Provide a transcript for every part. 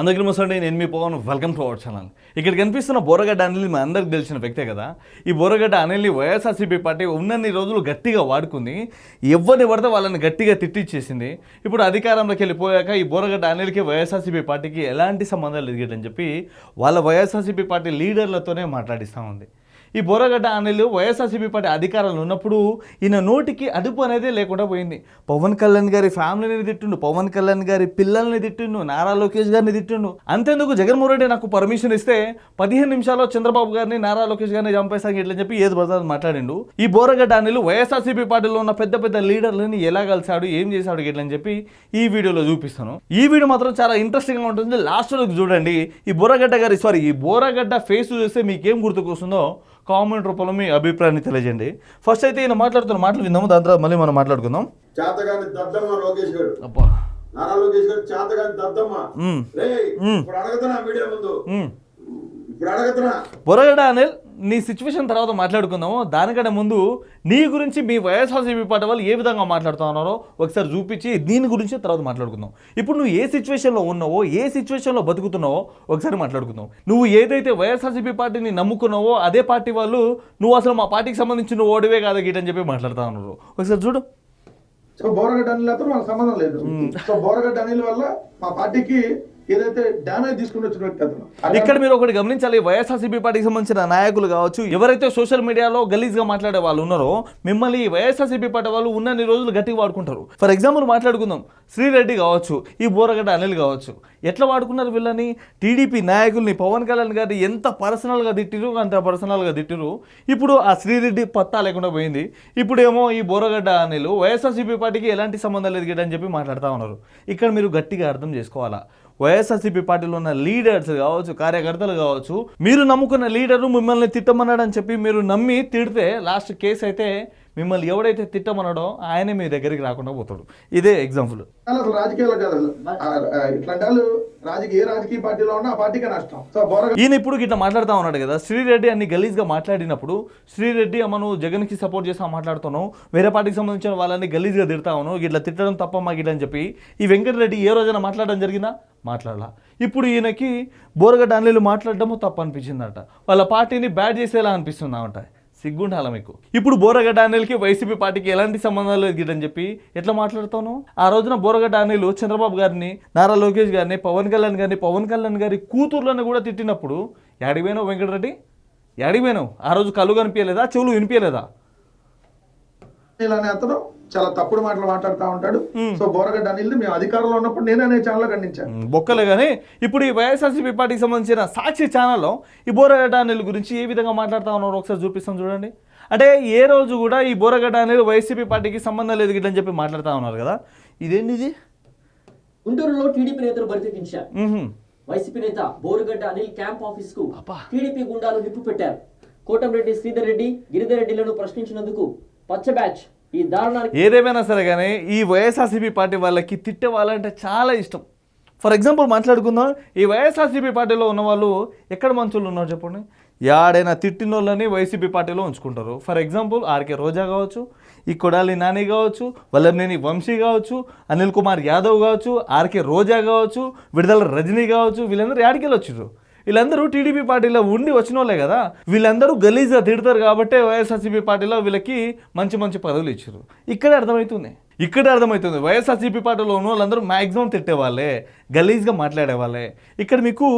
అందరికీ నమస్తే నేను మీ Pavan. Welcome to our channel ఇక్కడ కనిపిస్తున్న బోరగడ్డ అనిల్ మీ అందరికి తెలిసిన వ్యక్తే కదా. ఈ బోరగడ్డ అనిల్ని వైఎస్ఆర్సీపీ పార్టీ ఉన్నన్ని రోజులు గట్టిగా వాడుకుంది. ఎవరిని పడితే వాళ్ళని గట్టిగా తిట్టిచ్చేసింది. ఇప్పుడు అధికారంలోకి వెళ్ళిపోయాక ఈ బోరగడ్డ అనిల్కి వైఎస్ఆర్సీపీ పార్టీకి ఎలాంటి సంబంధాలు ఎదిగేటని చెప్పి వాళ్ళ వైఎస్ఆర్సీపీ పార్టీ లీడర్లతోనే మాట్లాడిస్తూ ఉంది. ఈ బోరగడ్డ అనిల్ వైఎస్ఆర్సీపీ పార్టీ అధికారంలో ఉన్నప్పుడు ఈయన నోటికి అదుపు అనేది లేకుండా పోయింది. పవన్ కళ్యాణ్ గారి ఫ్యామిలీని తిట్టుండు పవన్ కళ్యాణ్ గారి పిల్లల్ని తిట్టిండు నారా లోకేష్ గారిని తిట్టిండు. అంతేందుకు జగన్మోహన్ రెడ్డి నాకు పర్మిషన్ ఇస్తే పదిహేను నిమిషాల్లో చంద్రబాబు గారిని నారా లోకేష్ గారిని చంపేసాక ఇట్లని చెప్పి ఏది పదాలు మాట్లాడిండు. ఈ బోరగడ్డ అనిల్ వైఎస్ఆర్సీపీ పార్టీలో ఉన్న పెద్ద పెద్ద లీడర్లని ఎలా కలిసాడు ఏం చేశాడు ఇట్లని చెప్పి ఈ వీడియోలో చూపిస్తాను. ఈ వీడియో మాత్రం చాలా ఇంట్రెస్టింగ్గా ఉంటుంది. లాస్ట్ వరకు చూడండి. ఈ బోరగడ్డ గారి సారీ ఈ బోరగడ్డ ఫేస్ చూస్తే మీకేం గుర్తుకొస్తుందో కామెంట్ రూపంలో మీ అభిప్రాయాన్ని తెలియజేయండి. ఫస్ట్ అయితే ఈయన మాట్లాడుతున్న మాటలు విందాము దాని తర్వాత మళ్ళీ మనం మాట్లాడుకుందాం. చేతగాని దద్దమ్మ లోకేష్ గారు. అబ్బా. నారా లోకేష్ గారు చేతగాని దద్దమ్మ. రే. ఇప్పుడు మీడియా ముందు. బొరగడ్డ అనిల్ నీ సిచ్యువేషన్ తర్వాత మాట్లాడుకుందాము. దానికంటే ముందు నీ గురించి మీ వైఎస్ఆర్సీపీ పార్టీ వాళ్ళు ఏ విధంగా మాట్లాడుతూ ఉన్నారో ఒకసారి చూపించి దీని గురించి తర్వాత మాట్లాడుకుందాం. ఇప్పుడు నువ్వు ఏ సిచ్యువేషన్లో ఉన్నావో ఏ సిచ్యువేషన్లో బతుకుతున్నావో ఒకసారి మాట్లాడుకుందాం. నువ్వు ఏదైతే వైఎస్ఆర్సీపీ పార్టీని నమ్ముకున్నావో అదే పార్టీ వాళ్ళు నువ్వు అసలు మా పార్టీకి సంబంధించిన ఓడివే కాదా గీటని చెప్పి మాట్లాడుతూ ఉన్నారు. ఒకసారి చూడు. సో బోరగడ్డ అనిల్తో మనకు సంబంధం లేదు. సో బోరగడ్డ అనిల్ వల్ల మా పార్టీకి ఏదైతే డ్యామేజ్ తీసుకుని అతను ఇక్కడ మీరు ఒకటి గమనించాలి వైఎస్ఆర్సీపీ పార్టీకి సంబంధించిన నాయకులు కావచ్చు ఎవరైతే సోషల్ మీడియాలో గలీజ్గా మాట్లాడే వాళ్ళు ఉన్నారో మిమ్మల్ని వైఎస్ఆర్సీపీ పార్టీ వాళ్ళు ఉన్నన్ని రోజులు గట్టిగా వాడుకుంటారు. ఫర్ ఎగ్జాంపుల్ మాట్లాడుకుందాం. శ్రీరెడ్డి కావచ్చు ఈ బోరగడ్డ అనిల్ కావచ్చు. ఎట్లా వాడుకున్నారు వీళ్ళని? టీడీపీ నాయకుల్ని పవన్ కళ్యాణ్ గారిని ఎంత పర్సనల్గా తిట్టిరు అంత పర్సనల్గా తిట్టిరు ఇప్పుడు ఆ శ్రీరెడ్డి పత్తా లేకుండా పోయింది. ఇప్పుడు ఏమో ఈ బోరగడ్డ అనిల్ వైఎస్ఆర్సీపీ పార్టీకి ఎలాంటి సంబంధం లేదు గిట్ట అని చెప్పి మాట్లాడుతూ ఉన్నారు. ఇక్కడ మీరు గట్టిగా అర్థం చేసుకోవాలా? వైఎస్ఆర్సీపీ పార్టీలో ఉన్న లీడర్స్ కావచ్చు కార్యకర్తలు కావచ్చు మీరు నమ్ముకున్న లీడరు మిమ్మల్ని తిట్టమన్నాడని చెప్పి మీరు నమ్మి తిడితే లాస్ట్ కేసు అయితే మిమ్మల్ని ఎవడైతే తిట్టమన్నాడో ఆయనే మీ దగ్గరికి రాకుండా పోతాడు. ఇదే ఎగ్జాంపుల్ అసలు రాజకీయాలు కాదు ఇట్లాంటి వాళ్ళు రాజకీయ ఏ రాజకీయ పార్టీలో ఉన్నా ఆ పార్టీకే నష్టం. ఈయన ఇప్పుడు ఇట్లా మాట్లాడుతూ ఉన్నాడు కదా. శ్రీరెడ్డి అన్ని గలీజ్గా మాట్లాడినప్పుడు శ్రీరెడ్డి నువ్వు జగన్కి సపోర్ట్ చేస్తా మాట్లాడుతున్నావు. వేరే పార్టీకి సంబంధించిన వాళ్ళని గలీజ్గా తిడతా ఉన్నావు. ఇట్లా తిట్టడం తప్ప మాకు ఇట్లా అని చెప్పి ఈ వెంకటరెడ్డి ఏ రోజైనా మాట్లాడడం జరిగిందా? మాట్లాడాల. ఇప్పుడు ఈయనకి బోరగడ్డ అనిలు మాట్లాడడము తప్పు అనిపించిందట వాళ్ళ పార్టీని బ్యాడ్ చేసేలా అనిపిస్తుందంట. సిగ్గుండాల మీకు? ఇప్పుడు బోరగడ్డ అనిల్కి వైసీపీ పార్టీకి ఎలాంటి సంబంధాలు లేదు చెప్పి ఎట్లా మాట్లాడుతాను ఆ రోజున బోరగడ్డ అనిల్ చంద్రబాబు గారిని నారా లోకేష్ గారిని పవన్ కళ్యాణ్ గారిని పవన్ కళ్యాణ్ గారి కూతుర్లను కూడా తిట్టినప్పుడు యాడిపోయినావు వెంకటరెడ్డి? యాడిపోయినావు ఆ రోజు కళ్ళు కనిపించలేదా? చెవులు వినిపించలేదా? అతను చాలా తప్పుడు మాటలు మాట్లాడుతూ ఉంటాడు. సో బోరగడ్డ అనిల్ మేము అధికారంలో ఉన్నప్పుడు నేనే అనే ఛానల్ ఖండించాను బొక్కలే కానీ ఇప్పుడు ఈ వైఎస్ఆర్సీపీ పార్టీకి సంబంధించిన సాక్షి ఛానల్లో ఈ బోరగడ్డ అనిల్ గురించి ఏ విధంగా మాట్లాడుతా ఉన్నారో ఒకసారి చూపిస్తాం చూడండి. అంటే ఏ రోజు కూడా ఈ బోరగడ్డ అనిల్ వైసీపీ పార్టీకి సంబంధం లేదు గిట్లని చెప్పి మాట్లాడుతూ ఉన్నారు కదా. ఇదేంటి ఇది గుంటూరులో టీడీపీ నేతలు బరితెగించారు. వైసీపీ నేత బోరుగడ్డ అనిల్ క్యాంప్ ఆఫీస్కు. టీడీపీ గుండాలు నిప్పు పెట్టారు. కోటంరెడ్డి శ్రీధర్ రెడ్డి గిరిధర్ రెడ్డిలను ప్రశ్నించినందుకు పచ్చ బ్యాచ్ ఈ దారుణానికి ఏదేమైనా సరే కానీ ఈ వైఎస్ఆర్సీపీ పార్టీ వాళ్ళకి తిట్టే వాళ్ళంటే చాలా ఇష్టం. ఫర్ ఎగ్జాంపుల్ మాట్లాడుకుందాం. ఈ వైఎస్ఆర్సీపీ పార్టీలో ఉన్న వాళ్ళు ఎక్కడ మంచులు ఉన్నారు చెప్పండి? యాడైనా తిట్టిన వాళ్ళని వైసీపీ పార్టీలో ఉంచుకుంటారు. ఫర్ ఎగ్జాంపుల్ ఆర్కే రోజా కావచ్చు ఈ కొడాలి నాని కావచ్చు వల్లభనేని వంశీ కావచ్చు అనిల్ కుమార్ యాదవ్ కావచ్చు ఆర్కే రోజా కావచ్చు విడుదల రజనీ కావచ్చు వీళ్ళందరూ యాడికెళ్ళి వచ్చారు వీళ్ళందరూ టీడీపీ పార్టీలో ఉండి వచ్చిన వాళ్ళే కదా. వీళ్ళందరూ గలీజ్గా తిడతారు కాబట్టే వైఎస్ఆర్సీపీ పార్టీలో వీళ్ళకి మంచి మంచి పదవులు ఇచ్చారు. ఇక్కడే అర్థమవుతుంది ఇక్కడే అర్థమవుతుంది వైఎస్ఆర్సీపీ పార్టీలో ఉన్న వాళ్ళందరూ మ్యాక్సిమం తిట్టేవాళ్ళే గలీజ్గా మాట్లాడేవాళ్ళే. ఇక్కడ మీకు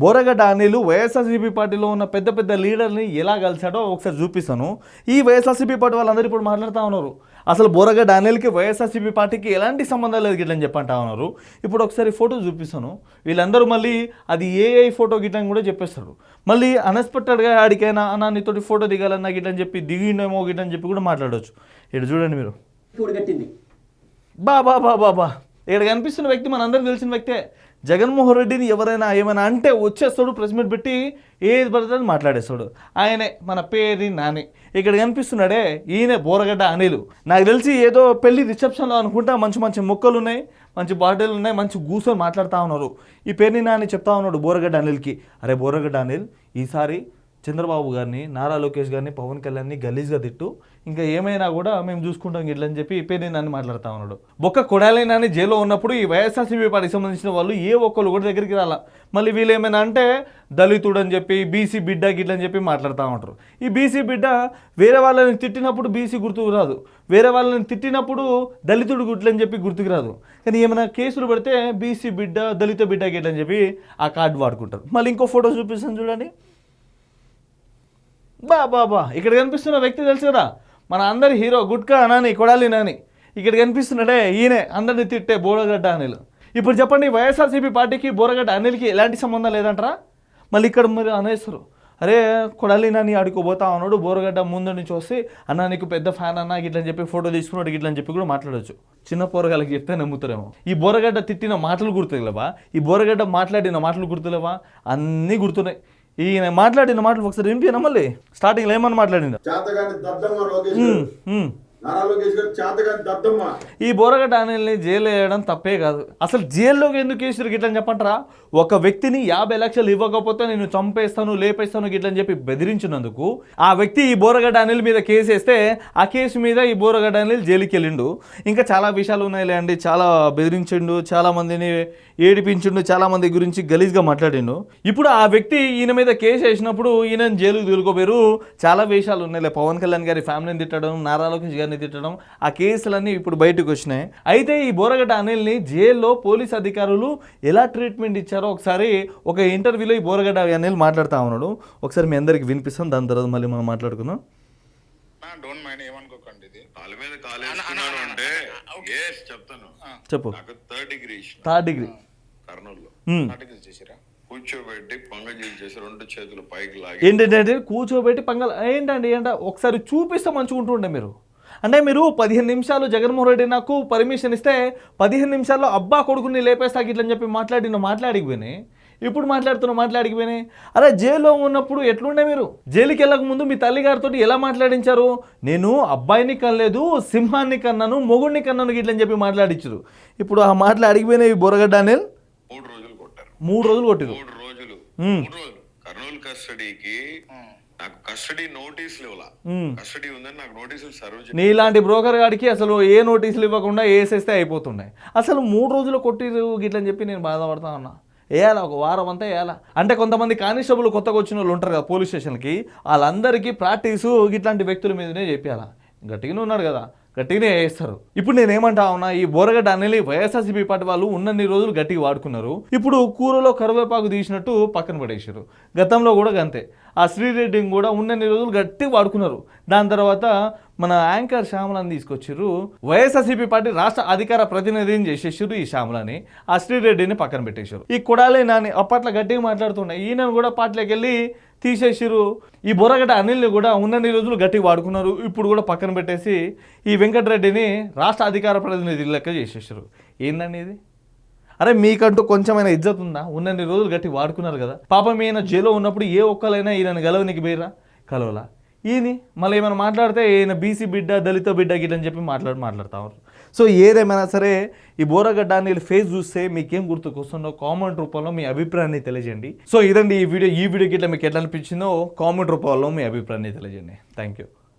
బోరగడ్డ అనిలు వైఎస్ఆర్సీపీ పార్టీలో ఉన్న పెద్ద పెద్ద లీడర్ని ఎలా కలిసాడో ఒకసారి చూపిస్తాను. ఈ వైఎస్ఆర్సీపీ పార్టీ వాళ్ళందరూ ఇప్పుడు మాట్లాడుతూ ఉన్నారు. అసలు బోరగడ్డ అనిల్కి వైఎస్ఆర్సీపీ పార్టీకి ఎలాంటి సంబంధం లేదు గిట్లని చెప్పంటా ఉన్నారు. ఇప్పుడు ఒకసారి ఫోటో చూపిస్తాను. వీళ్ళందరూ మళ్ళీ అది ఏఐ ఫోటో గిట్లని కూడా చెప్పేస్తారు. మళ్ళీ అన్ఎక్స్పెక్టెడ్గా ఆడికైనా అన్న నీతోటి ఫోటో దిగాలన్నా గిట్లని చెప్పి దిగిండేమో గిట్లని చెప్పి కూడా మాట్లాడవచ్చు ఇటు చూడండి మీరు. బా బా బా బా బా. ఇక్కడ కనిపిస్తున్న వ్యక్తి మనందరికి తెలిసిన వ్యక్తే. జగన్మోహన్ రెడ్డిని ఎవరైనా ఏమైనా అంటే వచ్చేస్తాడు ప్రెస్ మీట్ పెట్టి ఏది పడుతుంది అని మాట్లాడేస్తాడు. ఆయనే మన పేరు నాని. ఇక్కడ కనిపిస్తున్నాడే ఈయనే బోరగడ్డ అనిలు. నాకు తెలిసి ఏదో పెళ్ళి రిసెప్షన్లో అనుకుంటా మంచి మంచి మొక్కలు ఉన్నాయి మంచి బాటిల్ ఉన్నాయి మంచి కూర్చొని మాట్లాడుతూ ఉన్నారు. ఈ పేరుని నాని చెప్తా ఉన్నాడు బోరగడ్డ అనిల్కి. అరే బోరగడ్డ అనిల్ ఈసారి చంద్రబాబు గారిని నారా లోకేష్ గారిని పవన్ కళ్యాణ్ని గలీజ్గా తిట్టు. ఇంకా ఏమైనా కూడా మేము చూసుకుంటాం ఇట్లని చెప్పి పేరు నన్ను మాట్లాడుతా ఉన్నాడు. ఒక్క కొడాలైనా నాని జైల్లో ఉన్నప్పుడు ఈ వైఎస్ఆర్సీపీ పార్టీకి సంబంధించిన వాళ్ళు ఏ ఒక్కరు కూడా దగ్గరికి రాలా. మళ్ళీ వీళ్ళు ఏమైనా అంటే దళితుడు అని చెప్పి బీసీ బిడ్డ గిట్లని చెప్పి మాట్లాడుతూ ఉంటారు. ఈ బీసీ బిడ్డ వేరే వాళ్ళని తిట్టినప్పుడు బీసీ గుర్తుకు రాదు. వేరే వాళ్ళని తిట్టినప్పుడు దళితుడు గుట్లని చెప్పి గుర్తుకు రాదు. కానీ ఏమైనా కేసులు పెడితే బీసీ బిడ్డ దళిత బిడ్డ గిట్లని చెప్పి ఆ కార్డు వాడుకుంటారు. మళ్ళీ ఇంకో ఫోటో చూపిస్తాను చూడండి. బా బా బా. ఇక్కడ కనిపిస్తున్న వ్యక్తి తెలుసు కదా? మన అందరి హీరో గుట్కా నాని కొడాలి నాని. ఇక్కడ కనిపిస్తున్నాడే ఈయనే అందరిని తిట్టే బోరగడ్డ అనిల్. ఇప్పుడు చెప్పండి వైఎస్ఆర్సీపీ పార్టీకి బోరగడ్డ అనిల్కి ఎలాంటి సంబంధం లేదంటారా? మళ్ళీ ఇక్కడ మరి అనేస్తారు. అరే కొడాలి నాని ఆడుకోబోతా ఉన్నాడు బోరగడ్డ ముందు నుంచి వస్తే అన్న నీకు పెద్ద ఫ్యాన్ అన్న గిట్లని చెప్పి ఫోటో తీసుకున్నాడు గిట్లని చెప్పి కూడా మాట్లాడొచ్చు. చిన్న పోరగాళ్ళకి చెప్తే నమ్ముతారేమో. ఈ బోరగడ్డ తిట్టిన మాటలు గుర్తులేవా? ఈ బోరగడ్డ మాట్లాడిన మాటలు గుర్తులేవా? అన్నీ గుర్తున్నాయి. ఈయన మాట్లాడిన మాటలు ఒకసారి వినిపినా మళ్ళీ? స్టార్టింగ్లో ఏమని మాట్లాడిండు? ఈ బోరగడ్డ అనిల్ని జైలు వేయడం తప్పే కాదు. అసలు జైల్లోకి ఎందుకు వేసారు గిట్లని చెప్పంటారా? ఒక వ్యక్తిని యాభై లక్షలు ఇవ్వకపోతే నేను చంపేస్తాను లేపేస్తాను గిట్లని చెప్పి బెదిరించినందుకు ఆ వ్యక్తి ఈ బోరగడ్డ అనిల్ మీద కేసు వేస్తే ఆ కేసు మీద ఈ బోరగడ్డ అనిల్ జైలుకి వెళ్ళిండు. ఇంకా చాలా విషయాలు ఉన్నాయిలే అండి. చాలా బెదిరించిండు చాలా మందిని ఏడిపించిండు చాలా మంది గురించి గలీజ్గా మాట్లాడిండు. ఇప్పుడు ఆ వ్యక్తి ఈయన మీద కేసు వేసినప్పుడు ఈయన జైలుకు తోలుకోపోయారు చాలా విషయాలు ఉన్నాయిలే. పవన్ కళ్యాణ్ గారి ఫ్యామిలీని తిట్టడం నారా లోకేష్ గారిని తిట్టడం ఆ కేసులన్నీ ఇప్పుడు బయటకు వచ్చినాయి. అయితే ఈ బోరగడ్డ అనిల్ని జైల్లో పోలీస్ అధికారులు ఎలా ట్రీట్మెంట్ ఇచ్చారో ఒకసారి ఒక ఇంటర్వ్యూలో ఈ బోరగడ్డ అనిల్ మాట్లాడుతూ ఉన్నాడు. ఒకసారి మీ అందరికి వినిపిస్తాం దాని తర్వాత మళ్ళీ మనం మాట్లాడుకుందాం. డోంట్ మైండ్ ఏమనుకోకండి ఇది. కాలు మీద కాలు వేసుకున్నాను అంటే yes చెప్తాను. చెప్పు. నాకు థర్డ్ డిగ్రీ. థర్డ్ డిగ్రీ కర్నూలులో చేసిరా? కూర్చోబెట్టి పంగజీలు చేసి రెండు చేతులు పైకి లాగి ఏంటంటే కూర్చోబెట్టి పంగల్ ఏంటండి ఏంట ఒకసారి చూపిస్తే మంచిగుంటుండే మీరు. అంటే మీరు పదిహేను నిమిషాలు జగన్మోహన్ రెడ్డి నాకు పర్మిషన్ ఇస్తే పదిహేను నిమిషాల్లో అబ్బా కొడుకుని లేపేస్తా గిట్లని చెప్పి మాట్లాడిన మాట్లాడిపోయినాయి ఇప్పుడు మాట్లాడుతున్న మాట్లాడిపోయినాయి అరే జైల్లో ఉన్నప్పుడు ఎట్లుండే మీరు? జైలుకి వెళ్ళక ముందు మీ తల్లిగారితో ఎలా మాట్లాడించారు? నేను అబ్బాయిని కనలేదు సింహాన్ని కన్నాను మొగుడిని కన్నాను గిట్లని చెప్పి మాట్లాడించారు ఇప్పుడు ఆ మాటలు అడిగిపోయినాయి బొరగడ్డ అనిల్? మూడు రోజులు కొట్టారు. మూడు రోజులు కొట్టిరు. మూడు రోజులు. కర్నూలు కస్టడీకి నాకు కస్టడీ మ్మ్. కస్టడీ ఉందని నాకు నోటీసులు సర్వ్ నీలాంటి బ్రోకర్ గాడికి అసలు ఏ నోటీసులు ఇవ్వకుండా వేసేస్తే అయిపోతుండే. అసలు మూడు రోజులు కొట్టిరు గిట్లని చెప్పి నేను బాధపడతా ఉన్నా. వేయాలా ఒక వారం అంతా వేయాలా అంటే కొంతమంది కానిస్టేబుల్ కొత్తగా వచ్చిన వాళ్ళు ఉంటారు కదా పోలీస్ స్టేషన్కి వాళ్ళందరికీ ప్రాక్టీసు ఇట్లాంటి వ్యక్తుల మీదనే చెప్పాలా? గట్టిగానే ఉన్నాడు కదా. గట్టిగానే వేస్తారు ఇప్పుడు నేను ఏమంటా ఉన్నా ఈ బోరగడ్డ అనేది వైఎస్ఆర్సీపీ పార్టీ వాళ్ళు ఉన్నన్ని రోజులు గట్టిగా వాడుకున్నారు. ఇప్పుడు కూరలో కరివేపాకు తీసినట్టు పక్కన పడేసారు గతంలో కూడా అంతే ఆ శ్రీరెడ్డిని కూడా ఉన్నన్ని రోజులు గట్టిగా వాడుకున్నారు. దాని తర్వాత మన యాంకర్ శ్యామలని తీసుకొచ్చారు వైఎస్ఆర్సీపీ పార్టీ రాష్ట్ర అధికార ప్రతినిధిని చేసేసారు ఈ శ్యామలని. ఆ శ్రీరెడ్డిని పక్కన పెట్టేశారు. ఈ కొడాలే నాని అప్పట్లో గట్టిగా మాట్లాడుతున్నాయి ఈయనను కూడా పార్టీలోకి వెళ్ళి తీసేసిరు ఈ బొరగడ్డ అనిల్ని కూడా ఉన్నన్ని రోజులు గట్టిగా వాడుకున్నారు. ఇప్పుడు కూడా పక్కన పెట్టేసి ఈ వెంకటరెడ్డిని రాష్ట్ర అధికార ప్రతినిధి లెక్క చేసేసారు ఏందండి ఇది? అరే మీకంటూ కొంచెమైనా ఇజ్జత్ ఉందా ఉన్నన్ని రోజులు గట్టి వాడుకున్నారు కదా. పాపం ఈయన జైల్లో ఉన్నప్పుడు ఏ ఒక్కలైనా ఈయన గెలవనికి పోయిరా కలవలా. ఈయన మళ్ళీ ఏమైనా మాట్లాడితే ఈయన బీసీ బిడ్డ దళిత బిడ్డ గిట్లని చెప్పి మాట్లాడి మాట్లాడుతూ ఉన్నారు. సో ఏదేమైనా సరే ఈ బోరగడ్డ అని ఫేస్ చూస్తే మీకేం గుర్తుకొస్తుందో కామెంట్ రూపంలో మీ అభిప్రాయాన్ని తెలియజేయండి. సో ఇదండి ఈ వీడియో. ఈ వీడియో గిట్ల మీకు ఎట్లా అనిపించిందో కామెంట్ రూపంలో మీ అభిప్రాయాన్ని తెలియజేయండి. Thank you